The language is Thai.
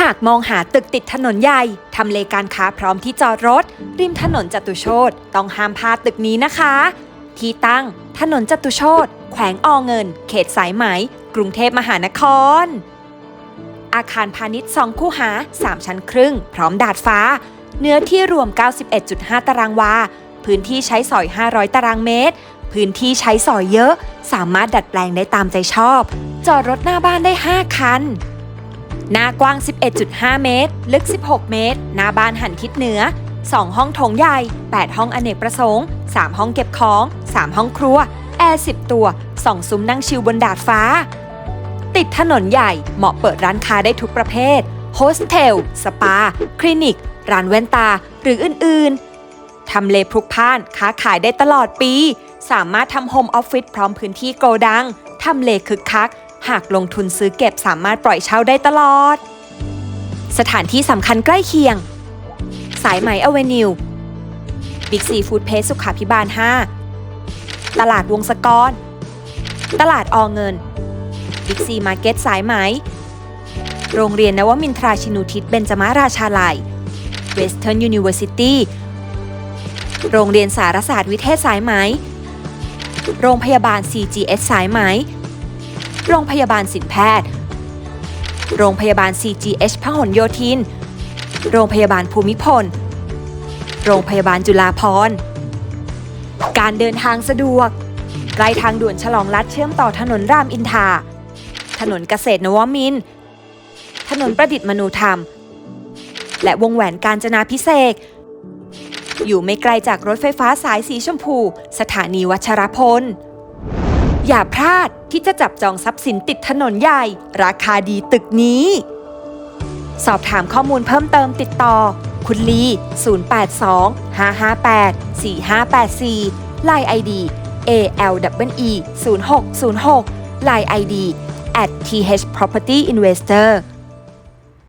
หากมองหาตึกติดถนนใหญ่ ทำเลการค้าพร้อมที่จอดรถ ริมถนนจตุโชตต้องห้ามพลาดตึกนี้นะคะ ที่ตั้งถนนจตุโชตแขวงอเงิน เขตสายไหม กรุงเทพมหานคร อาคารพาณิชย์2คู่หา 3 ชั้นครึ่ง พร้อมดาดฟ้า เนื้อที่รวม 91.5 ตารางวา พื้นที่ใช้สอย 500 ตารางเมตร พื้นที่ใช้สอยเยอะ สามารถดัดแปลงได้ตามใจชอบ จอดรถหน้าบ้านได้ 5 คัน หน้ากว้าง 11.5 เมตร ลึก 16 เมตร หน้าบ้านหันทิศเหนือ 2 ห้องโถงใหญ่ 8 ห้องอเนกประสงค์ 3 ห้องเก็บของ 3 ห้องครัว แอร์ 10 ตัว 2 ซุ้มนั่งชิลบนดาดฟ้า ติดถนนใหญ่เหมาะเปิดร้านค้าได้ทุกประเภท โฮสเทล สปา คลินิก ร้านแว่นตา หรืออื่น ๆ ทำเลพลุกพ่าน ค้าขายได้ตลอดปี สามารถทำโฮมออฟฟิศพร้อมพื้นที่โกดัง ทำเลคึกคัก หากลงทุนซื้อเก็บสามารถปล่อยเช่าได้ตลอด สถานที่สำคัญใกล้เคียง สายไหมอเวนิวบิ๊กซีฟู้ดเพสสุขาพิบาล 5 ตลาดวงศกร ตลาดอเงินบิ๊กซีมาร์เก็ตสายไหม โรงเรียนนวมินทราชินูทิศเบญจมาราชาลัยเวสเทิร์นยูนิเวอร์ซิตี้โรงเรียนสารศาสตร์วิเทศสายไหม โรงพยาบาล CGS สายไหม โรงพยาบาลสินแพทย์ โรงพยาบาล CGH พหลโยธิน โรงพยาบาลภูมิพล โรงพยาบาลจุฬาภรณ์ การเดินทางสะดวกใกล้ทางด่วนฉลองรัฐเชื่อมต่อถนนรามอินทรา ถนนเกษตรนวมินทร์ถนนประดิษฐ์มนูธรรม และวงแหวนการจนาพิเศษอยู่ไม่ไกลจากรถไฟฟ้าสายสีชมพู สถานีวัชรพล อย่าพลาด ที่จะจับจองทรัพย์สินติดถนนใหญ่ ราคาดีตึกนี้ สอบถามข้อมูลเพิ่มเติมติดต่อ คุณลี 082 558 4584 ลาย ID ALWE 0606ลาย ID at th property investor